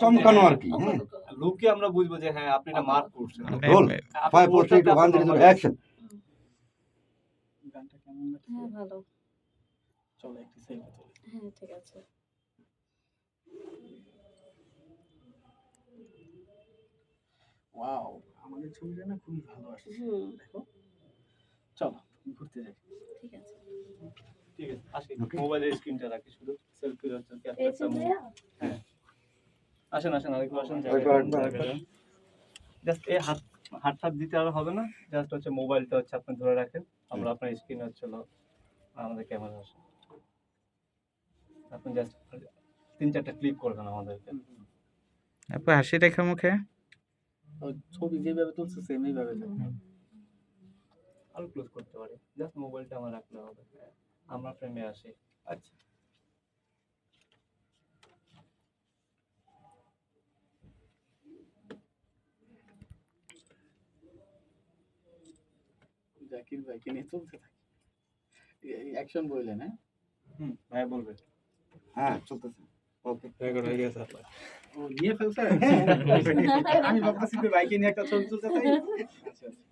চমকানো আর কি। হ্যাঁ আমরা বুঝব যে হ্যাঁ আপনি এটা মার্ক করছেন। Roll five four three two one zero zero action গানটা কেমন লাগছে? হ্যাঁ ভালো। চলো একটু সেলফি তুলি হ্যাঁ ঠিক আছে। ওয়াও আমাদের ছবিটা না খুবই ভালো আসছে। দেখো। চলো ঘুরতে যাই। ঠিক আছে। ঠিক আছে আসি। মোবাইলের স্ক্রিনটা রাখি শুধু। সেলফি হচ্ছে ভাইয়া। আসেন আসেন আরেকটু আসেন। জাস্ট এই হাত হাত হাত দিতে আর হবে না জাস্ট হচ্ছে মোবাইলটা হচ্ছে আপনি ধরে রাখেন। আমরা আপনার স্ক্রিন হচ্ছে আমাদের ক্যামেরা আসে আপনি জাস্ট তিন চারটা ক্লিক করবেন আমাদেরকে। আপু হাসি রেখা মুখে? ছবি যেভাবে তুলছে সেম এইভাবে আরও ক্লোজ করতে পারি। জাস্ট মোবাইলটা আমার রাখলে হবে। আমরা ফ্রেমে আসি। আচ্ছা। জাকির ভাইকে নিয়ে চলতে থাকি। অ্যাকশন বললেন হ্যাঁ? হুম ভাই বলবে। হ্যাঁ চলতেছে। ওকে ও নিয়ে ফেলছে? আমি ভাবতেছি বাইকে নিয়ে একটা ছবি তুলতে চাই। আচ্ছা আচ্ছা।